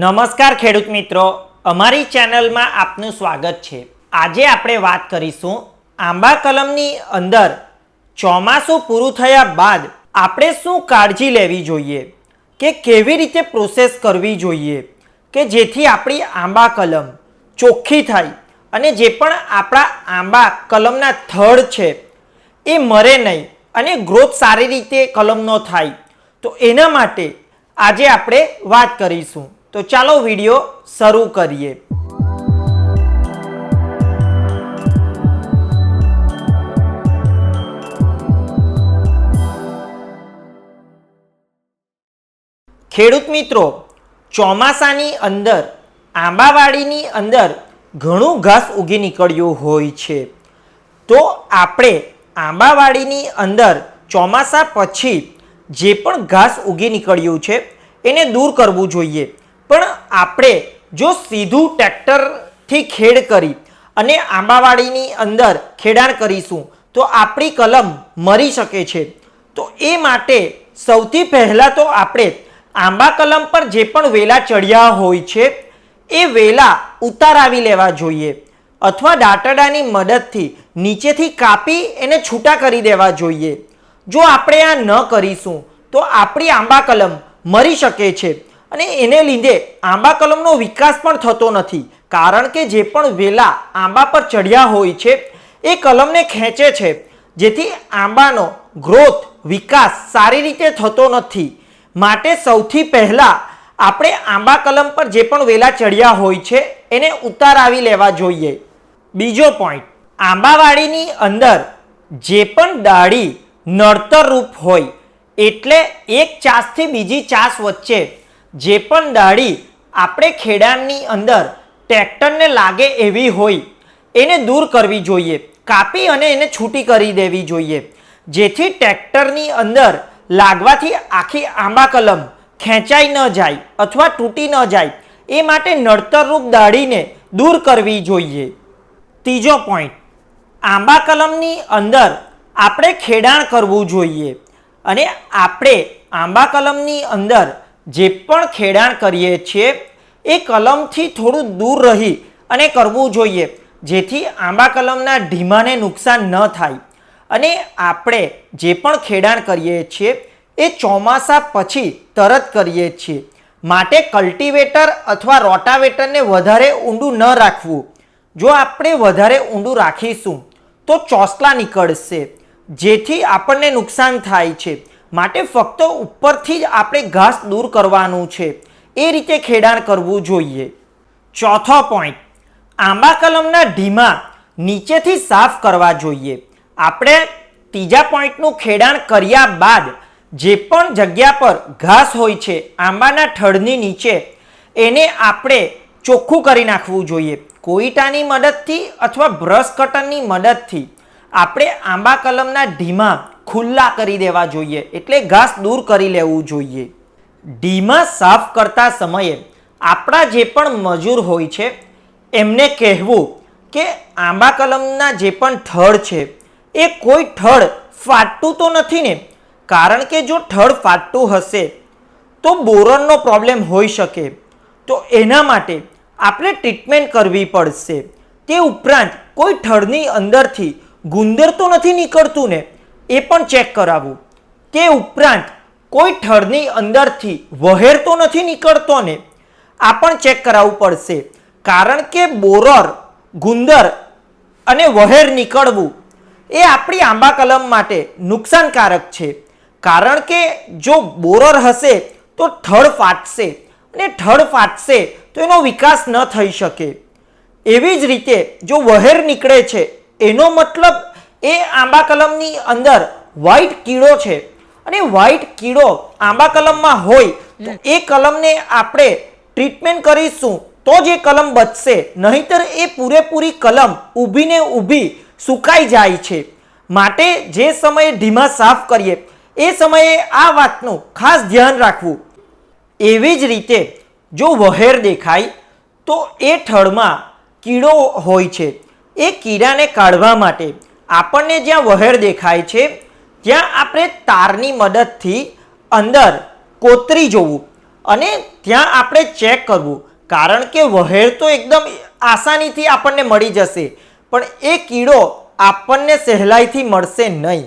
નમસ્કાર ખેડૂત મિત્રો. અમારી ચેનલમાં આપનું સ્વાગત છે. આજે આપણે વાત કરીશું આંબા કલમની અંદર ચોમાસું પૂરું થયા બાદ આપણે શું કાળજી લેવી જોઈએ? કે કેવી રીતે પ્રોસેસ કરવી જોઈએ? કે જેથી આપણી આંબા કલમ ચોખ્ખી થાય અને જે પણ આપણા આંબા કલમના થડ છે, એ મરે નહીં અને ગ્રોથ સારી રીતે કલમનો થાય. તો એના માટે આજે આપણે વાત કરીશું. તો ચાલો વીડિયો શરૂ કરીએ. ખેડૂત મિત્રો, ચોમાસાની અંદર, આંબાવાડીની અંદર ઘણું ઘાસ ઉગી નીકળ્યું હોય છે. તો આપણે આંબાવાડીની અંદર ચોમાસા પછી જે પણ ઘાસ ઉગી નીકળ્યું છે, એને દૂર કરવું જોઈએ. આપણે જો સીધું ટ્રેક્ટરથી ખેડ કરી અને આંબાવાડીની અંદર ખેડાણ કરીશું, તો આપણી કલમ મરી શકે છે. તો એ માટે સૌથી પહેલાં તો આપણે આંબા કલમ પર જે પણ વેલા ચડ્યા હોય છે, એ વેલા ઉતારાવી લેવા જોઈએ. અથવા દાંતરડાની મદદથી નીચેથી કાપી એને છૂટા કરી દેવા જોઈએ. જો આપણે આ ન કરીશું, તો આપણી આંબા કલમ મરી શકે છે. અને એને લીધે આંબા કલમનો વિકાસ પણ થતો નથી. કારણ કે જે પણ વેલા આંબા પર ચડ્યા હોય છે, એ કલમને ખેંચે છે. જેથી આંબાનો ગ્રોથ વિકાસ સારી રીતે થતો નથી. માટે સૌથી પહેલાં આપણે આંબા કલમ પર જે પણ વેલા ચડ્યા હોય છે, એને ઉતારાવી લેવા જોઈએ. બીજો પોઈન્ટ આંબાવાડીની અંદર જે પણ ડાળી નડતરરૂપ હોય, એટલે એક ચાસથી બીજી ચાસ વચ્ચે જે પણ દાઢી આપણે ખેડાણની અંદર ટ્રેક્ટરને લાગે એવી હોય, એને દૂર કરવી જોઈએ, કાપી અને એને છૂટી કરી દેવી જોઈએ. જેથી ટ્રેક્ટરની અંદર લાગવાથી આખી આંબા કલમ ખેંચાઈ ન જાય અથવા તૂટી ન જાય, એ માટે નડતરરૂપ દાઢીને દૂર કરવી જોઈએ. ત્રીજો પોઈન્ટ આંબા કલમની અંદર આપણે ખેડાણ કરવું જોઈએ. અને આપણે આંબા કલમની અંદર જે પણ ખેડાણ કરીએ છીએ, એ કલમથી થોડું દૂર રહી અને કરવું જોઈએ, જેથી આંબા કલમના ઢીમાને નુકસાન ન થાય. અને આપણે જે પણ ખેડાણ કરીએ છીએ, એ ચોમાસા પછી તરત કરીએ છીએ. માટે કલ્ટિવેટર અથવા રોટાવેટરને વધારે ઊંડું ન રાખવું. જો આપણે વધારે ઊંડું રાખીશું, તો ચોસલા નીકળશે, જેથી આપણને નુકસાન થાય છે. માટે ફક્ત ઉપરથી જ આપણે ઘાસ દૂર કરવાનું છે. એ રીતે ખેડાણ કરવું જોઈએ. ચોથો પોઈન્ટ આંબા કલમના ઢીમા નીચેથી સાફ કરવા જોઈએ. આપણે ત્રીજા પોઈન્ટનું ખેડાણ કર્યા બાદ જે પણ જગ્યા પર ઘાસ હોય છે, આંબાના થડની નીચે, એને આપણે ચોખ્ખું કરી નાખવું જોઈએ. કોઈટાની મદદથી અથવા બ્રશ કટરની મદદથી આપણે આંબા કલમના ઢીમા ખુલ્લા કરી દેવા જોઈએ, એટલે ઘાસ દૂર કરી લેવું જોઈએ. ઢીમા સાફ કરતા સમયે આપણા જે પણ મજૂર હોય છે, એમને કહેવું કે આંબા કલમના જે પણ થડ છે, એ કોઈ થડ ફાટતું તો નથી ને? કારણ કે જો થડ ફાટતું હશે, તો બોરનનો પ્રોબ્લેમ હોઈ શકે. તો એના માટે આપણે ટ્રીટમેન્ટ કરવી પડશે. તે ઉપરાંત કોઈ થડની અંદરથી ગુંદર તો નથી નીકળતું ને? એ પણ ચેક કરાવવું તે ઉપરાંત કોઈ થડની અંદરથી વહેર તો નથી નીકળતો ને? આ પણ ચેક કરાવવું પડશે. કારણ કે બોરર, ગુંદર અને વહેર નીકળવું એ આપણી આંબા કલમ માટે નુકસાનકારક છે. કારણ કે જો બોરર હશે તો થડ ફાટશે અને થડ ફાટશે તો એનો વિકાસ ન થઈ શકે. એવી જ રીતે જો વહેર નીકળે છે, એનો મતલબ એ આંબા કલમની અંદર વ્હાઈટ કીડો છે. અને વ્હાઈટ કીડો આંબા કલમમાં હોય તો એ કલમને આપણે ટ્રીટમેન્ટ કરીશું તો જ એ કલમ બચશે. નહીતર એ પૂરેપૂરી કલમ ઊભીને ઊભી સુકાઈ જાય છે. માટે જે સમયે ઢીમા સાફ કરીએ એ સમયે આ વાતનું ખાસ ધ્યાન રાખવું. એવી જ રીતે જો વહેર દેખાય તો એ થડમાં કીડો હોય છે. એ કીડાને કાઢવા માટે આપણને જ્યાં વહેર દેખાય છે, ત્યાં આપણે તારની મદદથી અંદર કોતરી જોવું અને ત્યાં આપણે ચેક કરવું. કારણ કે વહેર તો એકદમ આસાનીથી આપણને મળી જશે, પણ એ કીડો આપણને સહેલાઈથી મળશે નહીં.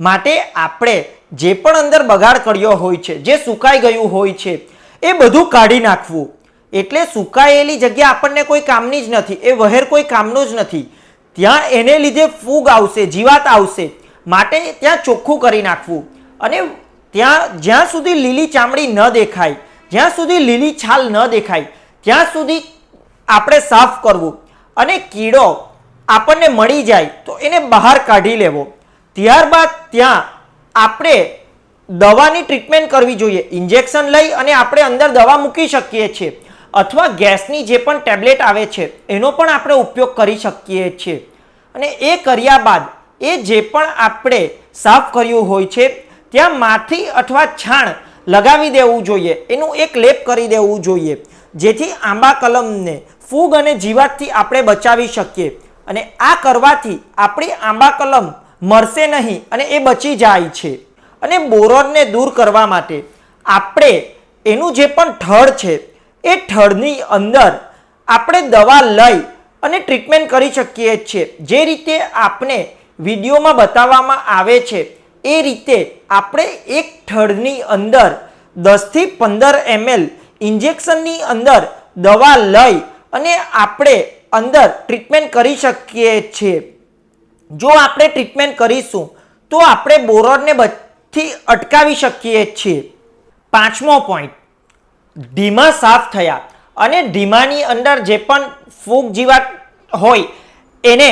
માટે આપણે જે પણ અંદર બગાડ કર્યો હોય છે, જે સુકાઈ ગયું હોય છે, એ બધું કાઢી નાખવું. એટલે સુકાયેલી જગ્યા આપણને કોઈ કામની જ નથી, એ વહેર કોઈ કામનું જ નથી. ત્યાં એને લીધે ફૂગ આવશે, જીવાત આવશે. માટે ત્યાં ચોખ્ખું કરી નાખવું. અને ત્યાં, જ્યાં સુધી લીલી ચામડી ન દેખાય, જ્યાં સુધી લીલી છાલ ન દેખાય, ત્યાં સુધી આપણે સાફ કરવું. અને કીડો આપણને મળી જાય તો એને બહાર કાઢી લેવો. ત્યારબાદ ત્યાં આપણે દવાની ટ્રીટમેન્ટ કરવી જોઈએ. ઇન્જેક્શન લઈ અને આપણે અંદર દવા મૂકી શકીએ છીએ. અથવા ગેસની જે પણ ટેબ્લેટ આવે છે, એનો પણ આપણે ઉપયોગ કરી શકીએ છીએ. અને એ કર્યા બાદ, એ જે પણ આપણે સાફ કર્યું હોય છે, ત્યાં માથી અથવા છાણ લગાવી દેવું જોઈએ. એનું એક લેપ કરી દેવું જોઈએ. જેથી આંબા કલમને ફૂગ અને જીવાતથી આપણે બચાવી શકીએ. અને આ કરવાથી આપણી આંબા કલમ મરશે નહીં અને એ બચી જાય છે. અને બોરોનને દૂર કરવા માટે આપણે એનું જે પણ થડ છે એ થડની અંદર આપણે દવા લઈ અને ટ્રીટમેન્ટ કરી શકીએ છીએ. જે રીતે આપણે વિડીયોમાં બતાવવામાં આવે છે, એ રીતે આપણે એક થડની અંદર દસથી પંદર એમએલ ઇન્જેક્શનની અંદર દવા લઈ અને આપણે અંદર ટ્રીટમેન્ટ કરી શકીએ છીએ. જો આપણે ટ્રીટમેન્ટ કરીશું, તો આપણે બોરરને બધી અટકાવી શકીએ છીએ. પાંચમો પોઈન્ટ ઢીમા સાફ થયા અને ઢીમાની અંદર જે પણ ફૂગ જીવાત હોય, એને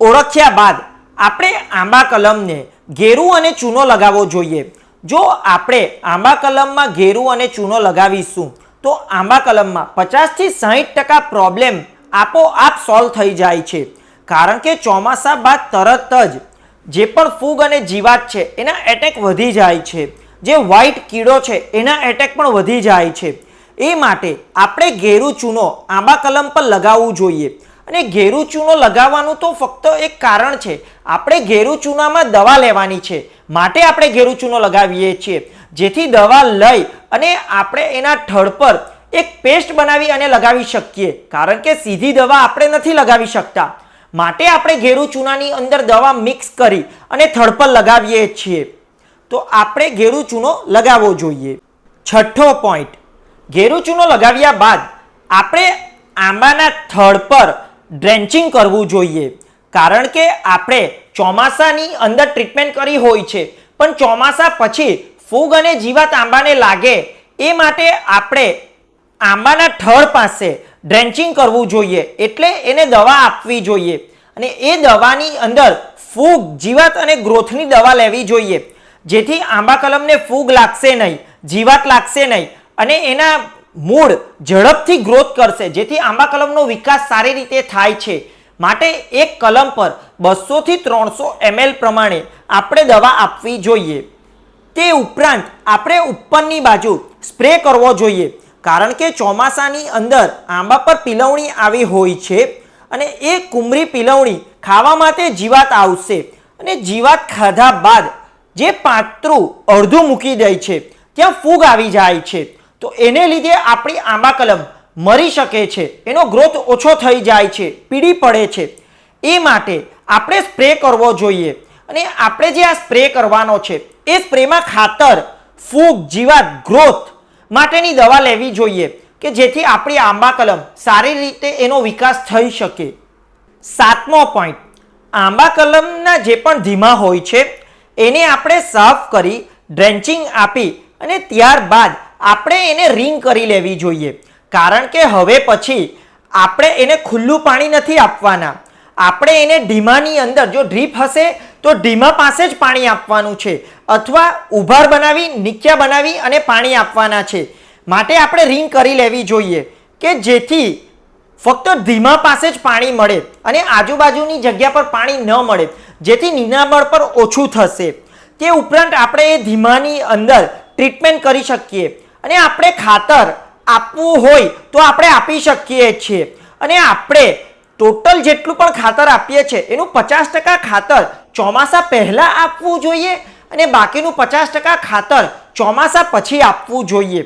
ઓળખ્યા બાદ આપણે આંબા કલમને ઘેરું અને ચૂનો લગાવવો જોઈએ. જો આપણે આંબા કલમમાં ઘેરું અને ચૂનો લગાવીશું, તો આંબા કલમમાં પચાસથી સાહીઠ ટકા પ્રોબ્લેમ આપોઆપ સોલ્વ થઈ જાય છે. કારણ કે ચોમાસા બાદ તરત જ જે પણ ફૂગ અને જીવાત છે, એના એટેક વધી જાય છે. જે વ્હાઈટ કીડો છે, એના એટેક પણ વધી જાય છે. એ માટે આપણે ઘેરું ચૂનો આંબા કલમ પર લગાવવું જોઈએ. અને ઘેરું ચૂનો લગાવવાનું તો ફક્ત એક કારણ છે. આપણે ઘેરું ચૂનામાં દવા લેવાની છે. માટે આપણે ઘેરું ચૂનો લગાવીએ છીએ. જેથી દવા લઈ અને આપણે એના થડ પર એક પેસ્ટ બનાવી અને લગાવી શકીએ. કારણ કે સીધી દવા આપણે નથી લગાવી શકતા. માટે આપણે ઘેરું ચૂનાની અંદર દવા મિક્સ કરી અને થડ પર લગાવીએ છીએ. તો આપણે ઘેરુ ચૂનો લગાવવો જોઈએ. છઠ્ઠો પોઈન્ટ ઘેરુ ચૂનો લગાવ્યા બાદ આપણે આંબાના થડ પર ડ્રેન્ચિંગ કરવું જોઈએ. કારણ કે આપણે ચોમાસાની અંદર ટ્રીટમેન્ટ કરી હોય છે. પણ ચોમાસા પછી ફૂગ અને જીવાત આંબાને લાગે એ માટે આપણે આંબાના થડ પાસે ડ્રેન્ચિંગ કરવું જોઈએ. એટલે એને દવા આપવી જોઈએ. અને એ દવાની અંદર ફૂગ, જીવાત અને ગ્રોથની દવા લેવી જોઈએ. જેથી આંબા કલમને ફૂગ લાગશે નહીં, જીવાત લાગશે નહીં અને એના મૂળ ઝડપથી ગ્રોથ કરશે, જેથી આંબા કલમનો વિકાસ સારી રીતે થાય છે. માટે એક કલમ પર બસોથી ત્રણસો એમએલ પ્રમાણે આપણે દવા આપવી જોઈએ. તે ઉપરાંત આપણે ઉપરની બાજુ સ્પ્રે કરવો જોઈએ, કારણ કે ચોમાસાની અંદર આંબા પર પીલવણી આવી હોય છે અને એ કુમરી પીલવણી ખાવા માટે જીવાત આવશે અને જીવાત ખાધા બાદ જે પાત્રું અડધું મૂકી દે છે, ત્યાં ફૂગ આવી જાય છે. તો એને લીધે આપણી આંબા કલમ મરી શકે છે. એનો ગ્રોથ ઓછો થઈ જાય છે પીડી પડે છે. એ માટે આપણે સ્પ્રે કરવો જોઈએ. અને આપણે જે આ સ્પ્રે કરવાનો છે, એ સ્પ્રેમાં ખાતર, ફૂગ, જીવાત, ગ્રોથ માટેની દવા લેવી જોઈએ કે જેથી આપણી આંબા કલમ સારી રીતે એનો વિકાસ થઈ શકે. સાતમો પોઈન્ટ આંબા કલમના જે પણ ધીમા હોય છે એને આપણે સાફ કરી, ડ્રેન્ચિંગ આપી અને ત્યારબાદ આપણે એને રિંગ કરી લેવી જોઈએ. કારણ કે હવે પછી આપણે એને ખુલ્લું પાણી નથી આપવાના. આપણે એને ઢીમાની અંદર, જો ડ્રીપ હશે તો ઢીમા પાસે જ પાણી આપવાનું છે અથવા ઉભાર બનાવી નીચ્યા બનાવી અને પાણી આપવાના છે. માટે આપણે રિંગ કરી લેવી જોઈએ કે જેથી ફક્ત ધીમા પાસે જ પાણી મળે અને આજુબાજુની જગ્યા પર પાણી ન મળે. જેથી નિનામણ પર ઓછું થશે. તે ઉપરાંત આપણે એ ધીમાની અંદર ટ્રીટમેન્ટ કરી શકીએ. અને આપણે ખાતર આપવું હોય તો આપણે આપી શકીએ છીએ. અને આપણે ટોટલ જેટલું પણ ખાતર આપીએ છીએ, એનું પચાસ ટકા ખાતર ચોમાસા પહેલાં આપવું જોઈએ અને બાકીનું પચાસ ટકા ખાતર ચોમાસા પછી આપવું જોઈએ.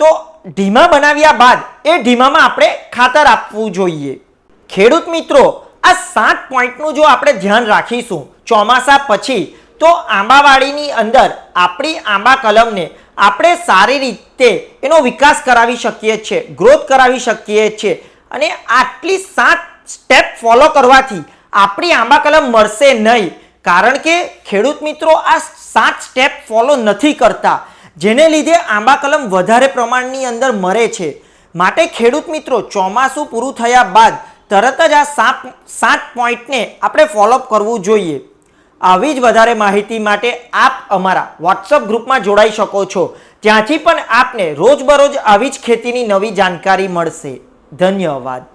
તો ઢીમા બનાવ્યા બાદ એ ઢીમામાં આપણે ખાતર આપવું જોઈએ. ખેડૂત મિત્રો આ સાત પોઈન્ટનું જો આપણે ધ્યાન રાખીશું ચોમાસા પછી, તો આંબાવાડીની અંદર આપણી આંબા કલમને આપણે સારી રીતે એનો વિકાસ કરાવી શકીએ છીએ, ગ્રોથ કરાવી શકીએ છીએ અને આટલી સાત સ્ટેપ ફોલો કરવાથી આપણી આંબા કલમ મળશે નહીં. કારણ કે ખેડૂત મિત્રો આ સાત સ્ટેપ ફોલો નથી કરતા, જેને લીધે આંબા કલમ વધારે પ્રમાણની અંદર મરે છે. માટે ખેડૂત મિત્રો, ચોમાસું પૂરું થયા બાદ તરત જ આ સાત સાત પોઈન્ટને આપણે ફોલોઅપ કરવું જોઈએ. આવી જ વધારે માહિતી માટે આપ અમારા વોટ્સઅપ ગ્રુપમાં જોડાઈ શકો છો. ત્યાંથી પણ આપને રોજબરોજ આવી જ ખેતીની નવી જાણકારી મળશે. ધન્યવાદ.